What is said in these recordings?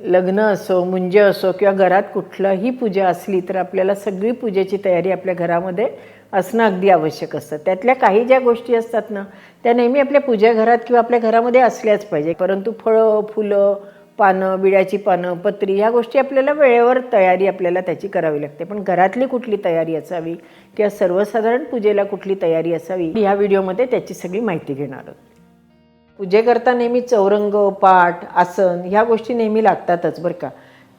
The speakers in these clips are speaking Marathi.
लग्न असो मुंज असो किंवा घरात कुठलंही पूजा असली तर आपल्याला सगळी पूजेची तयारी आपल्या घरामध्ये असणं अगदी आवश्यक असतं. त्यातल्या काही ज्या गोष्टी असतात ना त्या नेहमी आपल्या पूजा घरात किंवा आपल्या घरामध्ये असल्याच पाहिजे. परंतु फळं फुलं पानं बिड्याची पानं पत्री ह्या गोष्टी आपल्याला वेळेवर तयारी आपल्याला त्याची करावी लागते. पण घरातली कुठली तयारी असावी किंवा सर्वसाधारण पूजेला कुठली तयारी असावी ह्या व्हिडिओमध्ये त्याची सगळी माहिती घेणार आहोत. पूजेकरता नेहमी चौरंग पाठ आसन ह्या गोष्टी नेहमी लागतातच बरं का.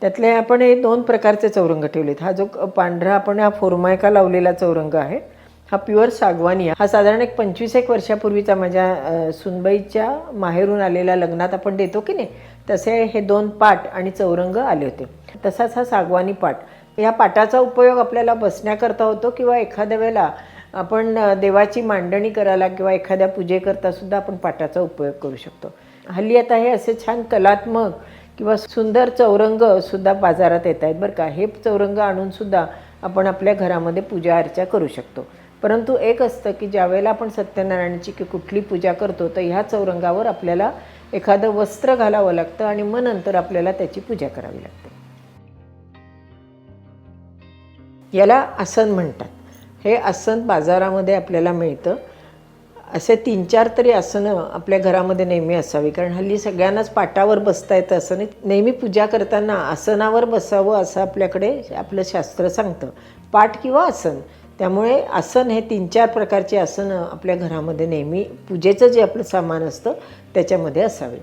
त्यातले आपण हे दोन प्रकारचे चौरंग ठेवलेत. हा जो पांढरा आपण हा फोरमायका लावलेला चौरंग आहे हा प्युअर सागवानी हा साधारण एक पंचवीस एक वर्षापूर्वीचा माझ्या सुनबाईच्या माहेरून आलेल्या लग्नात आपण देतो की नाही तसे हे दोन पाट आणि चौरंग आले होते. तसाच हा सागवानी पाट या पाटाचा उपयोग आपल्याला बसण्याकरता होतो किंवा एखाद्या वेळेला आपण देवाची मांडणी करायला किंवा एखाद्या पूजेकरता सुद्धा आपण पाटाचा उपयोग करू शकतो. हल्ली आता हे असे छान कलात्मक किंवा सुंदर चौरंग सुद्धा बाजारात येत आहेत बरं का. हे चौरंग आणून सुद्धा आपण आपल्या घरामध्ये पूजा अर्चा करू शकतो. परंतु एक असतं की ज्यावेळेला आपण सत्यनारायणाची की कुठली पूजा करतो तर ह्या चौरंगावर आपल्याला एखादं वस्त्र घालावं लागतं आणि मग नंतर आपल्याला त्याची पूजा करावी लागते. याला आसन म्हणतात. हे आसन बाजारामध्ये आपल्याला मिळतं. असे तीन चार तरी आसनं आपल्या घरामध्ये नेहमी असावी. कारण हल्ली सगळ्यांनाच पाटावर बसता येतं असं नाही. नेहमी पूजा करताना आसनावर बसावं असं आपल्याकडे आपलं शास्त्र सांगतं. पाठ किंवा आसन. त्यामुळे आसन हे तीन चार प्रकारचे आसनं आपल्या घरामध्ये नेहमी पूजेचं जे आपलं सामान असतं त्याच्यामध्ये असावे.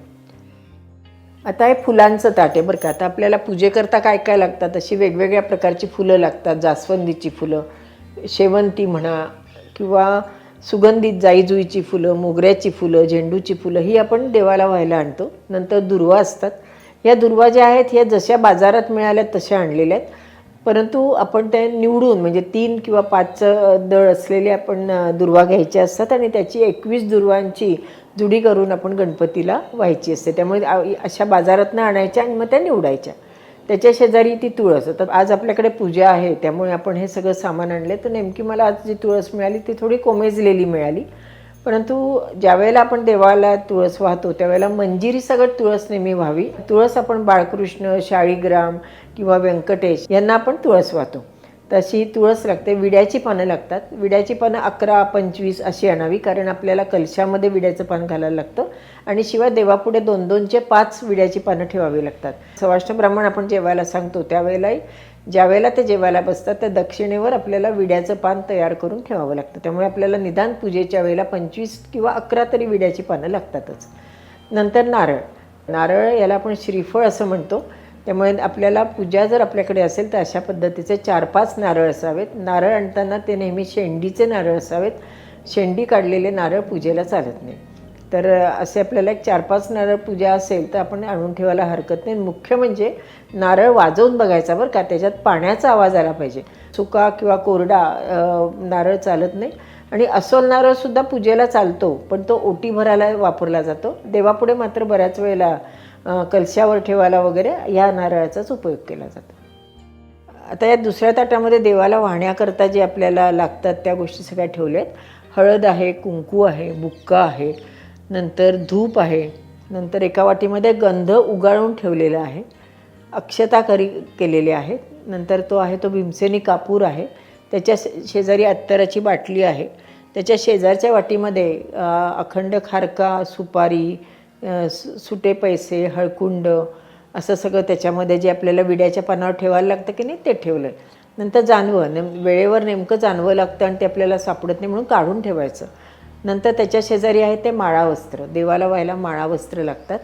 आता हे फुलांचं ताट आहे बरं का. आता आपल्याला पूजेकरता काय काय लागतात? अशी वेगवेगळ्या प्रकारची फुलं लागतात. जास्वंदीची फुलं शेवंती म्हणा किंवा सुगंधित जाईजुईची फुलं मोगऱ्याची फुलं झेंडूची फुलं ही आपण देवाला व्हायला आणतो. नंतर दुर्वा असतात. या दुर्वा ज्या आहेत ह्या जशा बाजारात मिळाल्या तशा आणलेल्या आहेत. परंतु आपण त्या निवडून म्हणजे तीन किंवा पाच दळ असलेले आपण दुर्वा घ्यायचे असतात आणि त्याची एकवीस दुर्वांची जुडी करून आपण गणपतीला व्हायची असते. त्यामुळे अशा बाजारातनं आणायच्या आणि मग त्या निवडायच्या. त्याच्या शेजारी ती तुळस. तर आज आपल्याकडे पूजा आहे त्यामुळे आपण हे सगळं सामान आणले. तर नेमकी मला आज जी तुळस मिळाली ती थोडी कोमेजलेली मिळाली. परंतु ज्यावेळेला आपण देवाला तुळस वाहतो त्यावेळेला मंजिरी सगळं तुळस नेहमी व्हावी. तुळस आपण बाळकृष्ण शाळीग्राम किंवा व्यंकटेश यांना आपण तुळस वाहतो. तशी तुळस लागते विड्याची पानं लागतात. विड्याची पानं अकरा पंचवीस अशी आणावी कारण आपल्याला कलशामध्ये विड्याचं पान घालायला लागतं. आणि शिवाय देवापुढे दोन दोनचे पाच विड्याची पानं ठेवावी लागतात. सवाष्ण ब्राह्मण आपण जेवायला सांगतो त्यावेळेलाही ज्यावेळेला ते जेवायला बसतात त्या दक्षिणेवर आपल्याला विड्याचं पान तयार करून ठेवावं लागतं. त्यामुळे आपल्याला निदान पूजेच्या वेळेला पंचवीस किंवा अकरा तरी विड्याची पानं लागतातच. नंतर नारळ. नारळ याला आपण श्रीफळ असं म्हणतो. त्यामुळे आपल्याला पूजा जर आपल्याकडे असेल तर अशा पद्धतीचे चार पाच नारळ असावेत. नारळ आणताना ते नेहमी शेंडीचे नारळ असावेत. शेंडी काढलेले नारळ पूजेला चालत नाही तर असे आपल्याला एक चार पाच नारळ पूजा असेल तर आपण आणून ठेवायला हरकत नाही. मुख्य म्हणजे नारळ वाजवून बघायचा बरं का त्याच्यात पाण्याचा आवाज आला पाहिजे. सुका किंवा कोरडा नारळ चालत नाही. आणि अस्वल नारळसुद्धा पूजेला चालतो पण तो ओटी भरायला वापरला जातो. देवापुढे मात्र बऱ्याच वेळेला कलशावर ठेवायला वगैरे या नारळाचाच उपयोग केला जातो. आता या दुसऱ्या ताटामध्ये देवाला वाहण्याकरता जे आपल्याला लागतात त्या गोष्टी सगळ्या ठेवल्या आहेत हळद आहे कुंकू आहे बुक्का आहे नंतर धूप आहे नंतर एका वाटीमध्ये गंध उगाळून ठेवलेला आहे. अक्षता करी केलेले आहेत नंतर तो आहे तो भीमसेनी कापूर आहे. त्याच्या शे- शेजारी अत्तराची बाटली आहे. त्याच्या शेजारच्या वाटीमध्ये अखंड खारका सुपारी सुटे पैसे हळकुंड असं सगळं त्याच्यामध्ये जे आपल्याला विड्याच्या पानावर ठेवायला लागतं की नाही ते ठेवलं आहे नंतर जानवं नेम वेळेवर नेमकं जानवं लागतं आणि ते आपल्याला सापडत नाही म्हणून काढून ठेवायचं. नंतर त्याच्या शेजारी आहे ते माळा वस्त्र देवाला व्हायला माळा वस्त्र लागतात.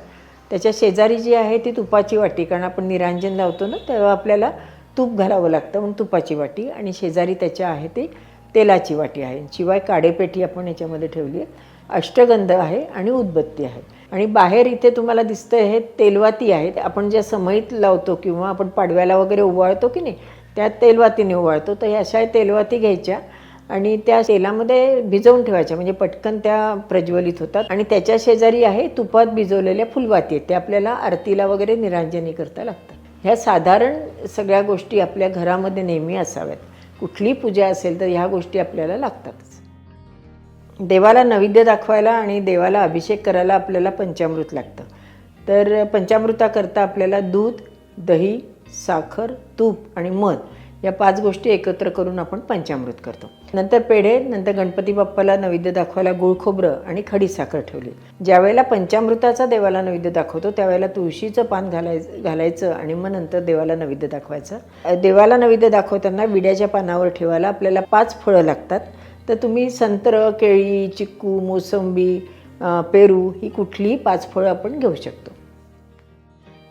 त्याच्या शेजारी जी आहे ती तुपाची वाटी कारण आपण निरांजन लावतो ना तेव्हा आपल्याला तूप घालावं लागतं म्हणून तुपाची वाटी आणि शेजारी त्याच्या आहे ती तेलाची वाटी आहे. शिवाय काडेपेटी आपण याच्यामध्ये ठेवली आहे. अष्टगंध आहे आणि उदबत्ती आहे. आणि बाहेर इथे तुम्हाला दिसतं हे तेलवाती आहेत आपण ज्या समईत लावतो किंवा आपण पाडव्याला वगैरे उवाळतो की नाही त्या तेलवातीने उवाळतो. तर ह्या अशा तेलवाती घ्यायच्या आणि त्या तेलामध्ये भिजवून ठेवायच्या. म्हणजे पटकन त्या प्रज्वलित होतात. आणि त्याच्या शेजारी आहे तुपात भिजवलेल्या फुलवाती आहेत. त्या आपल्याला आरतीला वगैरे निरांजनी करता लागतात. ह्या साधारण सगळ्या गोष्टी आपल्या घरामध्ये नेहमी असाव्यात. कुठली पूजा असेल तर ह्या गोष्टी आपल्याला लागतातच देवाला नैवेद्य दाखवायला आणि देवाला अभिषेक करायला आपल्याला पंचामृत लागतं. तर पंचामृताकरता आपल्याला दूध दही साखर तूप आणि मध या पाच गोष्टी एकत्र करून आपण पंचामृत करतो. नंतर पेढे नंतर गणपती बाप्पाला नैवेद्य दाखवायला गुळ खोबरं आणि खडी साखर ठेवली. ज्यावेळेला पंचामृताचा देवाला नैवेद्य दाखवतो त्यावेळेला तुळशीचं पान घालाय घालायचं आणि मग नंतर देवाला नैवेद्य दाखवायचं. देवाला नैवेद्य दाखवताना विड्याच्या पानावर ठेवायला आपल्याला पाच फळं लागतात. तर तुम्ही संत्र केळी चिक्कू मोसंबी पेरू ही कुठलीही पाच फळं आपण घेऊ शकतो.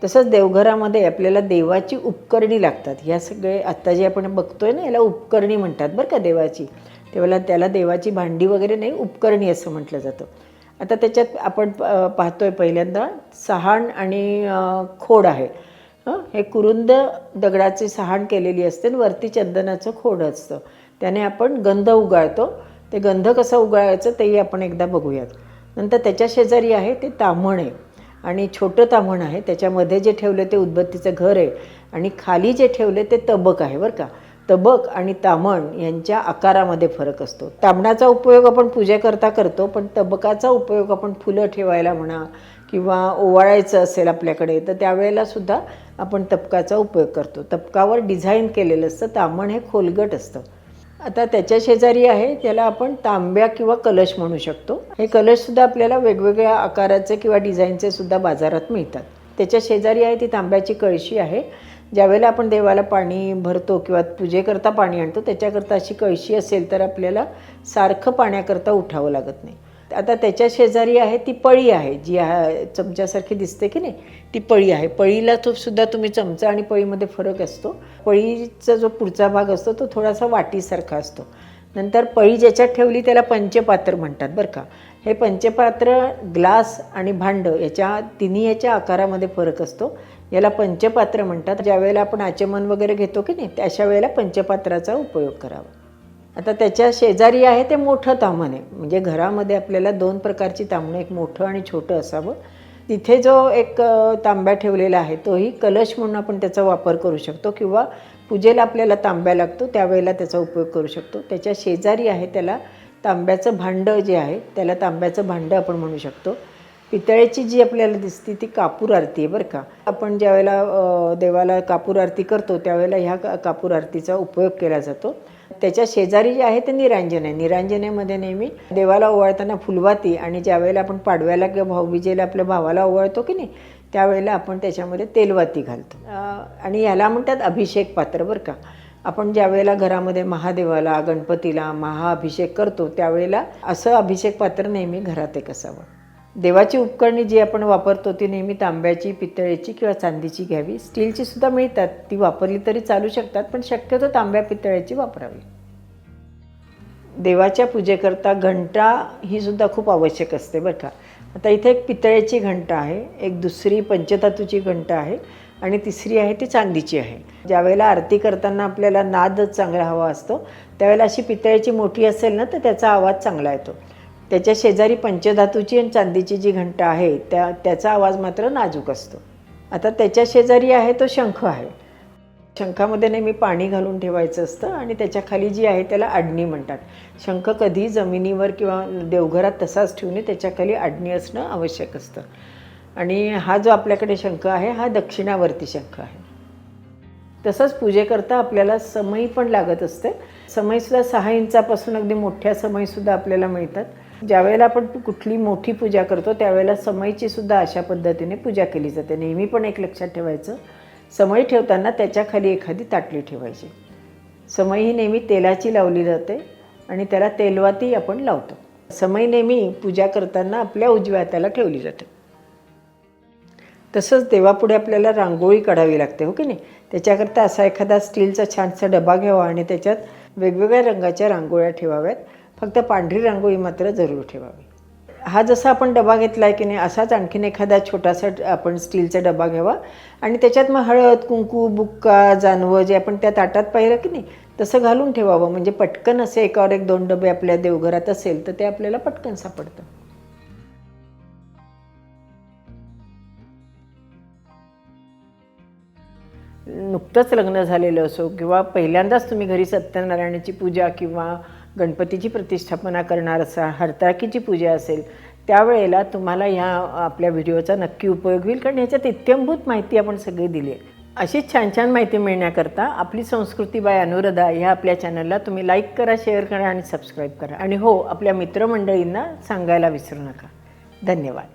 तसंच देवघरामध्ये आपल्याला देवाची उपकरणी लागतात. ह्या सगळे आत्ता जे आपण बघतोय ना याला उपकरणी म्हणतात बरं का देवाची. तेव्हा त्याला देवाची भांडी वगैरे नाही उपकरणी असं म्हटलं जातं. आता त्याच्यात आपण पाहतोय पहिल्यांदा सहाण आणि खोड आहे. हं? हे कुरुंद दगडाचे सहाण केलेली असते आणि वरती चंदनाचं खोड असतं. त्याने आपण गंध उगाळतो. ते गंध कसं उगाळायचं तेही आपण एकदा बघूयात. नंतर त्याच्या शेजारी आहे ते ताम्हण आहे. आणि छोटं ताम्हण आहे. त्याच्यामध्ये जे ठेवलं ते उदबत्तीचं घर आहे. आणि खाली जे ठेवले ते तबक आहे बरं का. तबक आणि तामण यांच्या आकारामध्ये फरक असतो. तामणाचा उपयोग आपण पूजेकरता करतो पण तबकाचा उपयोग आपण फुलं ठेवायला म्हणा किंवा ओवाळायचं असेल आपल्याकडे तर त्यावेळेला सुद्धा आपण तबकाचा उपयोग करतो. तबकावर डिझाईन केलेलं असतं. तामण हे खोलगट असतं. आता त्याच्या शेजारी आहे त्याला आपण तांब्या किंवा कलश म्हणू शकतो. हे कलशसुद्धा आपल्याला वेगवेगळ्या आकाराचे किंवा डिझाईनचे सुद्धा बाजारात मिळतात. त्याच्या शेजारी आहे ती तांब्याची कळशी आहे. ज्यावेळेला आपण देवाला पाणी भरतो किंवा पूजेकरता पाणी आणतो त्याच्याकरता अशी कळशी असेल तर आपल्याला सारखं पाण्याकरता उठावं लागत नाही. आता त्याच्या शेजारी आहे ती पळी आहे जी हा चमच्यासारखी दिसते की नाही ती पळी आहे. पळीला तो सुद्धा तुम्ही चमचा आणि पळीमध्ये फरक असतो. पळीचा जो पुढचा भाग असतो तो थोडासा वाटीसारखा असतो. नंतर पळी ज्याच्यात ठेवली त्याला पंचपात्र म्हणतात बरं का. हे पंचपात्र ग्लास आणि भांडं याच्या तिन्ही याच्या आकारामध्ये फरक असतो. याला पंचपात्र म्हणतात. ज्यावेळेला आपण आचमन वगैरे घेतो की नाही त्या अशा वेळेला पंचपात्राचा उपयोग करावा. आता त्याच्या शेजारी आहे ते मोठं तामण आहे. म्हणजे घरामध्ये आपल्याला दोन प्रकारची तामणं एक मोठं आणि छोटं असावं. तिथे जो एक तांब्या ठेवलेला आहे तोही कलश म्हणून आपण त्याचा वापर करू शकतो किंवा पूजेला आपल्याला तांब्या लागतो त्यावेळेला त्याचा उपयोग करू शकतो. त्याच्या शेजारी आहे त्याला तांब्याचं भांडं जे आहे त्याला तांब्याचं भांडं आपण म्हणू शकतो. पितळेची जी आपल्याला दिसते ती कापूर आरती आहे बरं का. आपण ज्यावेळेला देवाला कापूर आरती करतो त्यावेळेला ह्या का कापूर आरतीचा उपयोग केला जातो. त्याच्या शेजारी जे आहे ते निरांजन. आहे निरांजनेमध्ये नेहमी देवाला ओवाळताना फुलवाती आणि ज्यावेळेला आपण पाडव्याला किंवा भाऊबीजेला आपल्या भावाला ओवाळतो की नाही त्यावेळेला आपण त्याच्यामध्ये तेलवाती घालतो. आणि याला म्हणतात अभिषेक पात्र बरं का. आपण ज्यावेळेला घरामध्ये महादेवाला गणपतीला महाअभिषेक करतो त्यावेळेला असं अभिषेक पात्र नेहमी घरात एक असावं. देवाची उपकरणे जी आपण वापरतो ती नेहमी तांब्याची पितळेची किंवा चांदीची घ्यावी. स्टीलची सुद्धा मिळतात. ती वापरली तरी चालू शकतात पण शक्यतो तांब्या पितळेची वापरावी. देवाच्या पूजेकरता घंटा ही सुद्धा खूप आवश्यक असते बरं का. आता इथे एक पितळेची घंटा आहे एक दुसरी पंचधातूची घंटा आहे आणि तिसरी आहे ती चांदीची आहे. ज्यावेळेला आरती करताना आपल्याला नादच चांगला हवा असतो त्यावेळेला अशी पितळेची मोठी असेल ना तर त्याचा आवाज चांगला येतो. त्याच्या शेजारी पंचधातूची आणि चांदीची जी घंटा आहे त्या त्याचा आवाज मात्र नाजूक असतो. आता त्याच्या शेजारी आहे तो शंख आहे. शंखामध्ये नेहमी पाणी घालून ठेवायचं असतं आणि त्याच्याखाली जी आहे त्याला आडणी म्हणतात. शंख कधी जमिनीवर किंवा देवघरात तसाच ठेवणे त्याच्याखाली आडणी असणं आवश्यक असतं. आणि हा जो आपल्याकडे शंख आहे हा दक्षिणावर्ती शंख आहे. तसंच पूजेकरता आपल्याला समई पण लागत असते. समईसुद्धा सहा इंचापासून अगदी मोठ्या समईसुद्धा आपल्याला मिळतात. ज्यावेळेला आपण कुठली मोठी पूजा करतो त्यावेळेला समईची सुद्धा अशा पद्धतीने पूजा केली जाते. नेहमी पण एक लक्षात ठेवायचं समई ठेवताना त्याच्याखाली एखादी ताटली ठेवायची. समई ही नेहमी तेलाची लावली जाते आणि त्याला तेलवाती आपण लावतो. समई नेहमी पूजा करताना आपल्या उजव्या हाताला ठेवली जाते. तसंच देवापुढे आपल्याला रांगोळी काढावी लागते हो की नाही? त्याच्याकरता असा एखादा स्टीलचा छानसा डबा घ्यावा आणि त्याच्यात वेगवेगळ्या रंगाच्या रांगोळ्या ठेवाव्यात. फक्त पांढरी रांगोळी मात्र जरूर ठेवावी. हा जसा आपण डबा घेतला आहे की नाही असाच आणखीन एखादा छोटासा आपण स्टीलचा डबा घ्यावा. आणि त्याच्यात मग हळद कुंकू बुक्का जानवं जे आपण त्या ताटात पाहिलं की नाही तसं घालून ठेवावं. म्हणजे पटकन असे एकावर एक दोन डबे आपल्या देवघरात असेल तर ते आपल्याला पटकन सापडतं. नुकतंच लग्न झालेलं असो किंवा पहिल्यांदाच तुम्ही घरी सत्यनारायणाची पूजा किंवा गणपतीची प्रतिष्ठापना करणार असा हरताळकीची पूजा असेल त्यावेळेला तुम्हाला ह्या आपल्या व्हिडिओचा नक्की उपयोग होईल कारण ह्याच्यात इत्यंभूत माहिती आपण सगळी दिली. आहे अशीच छान छान माहिती मिळण्याकरता आपली संस्कृती बाय अनुराधा ह्या आपल्या चॅनलला तुम्ही लाईक करा शेअर करा आणि सबस्क्राईब करा. आणि हो आपल्या मित्रमंडळींना सांगायला विसरू नका. धन्यवाद.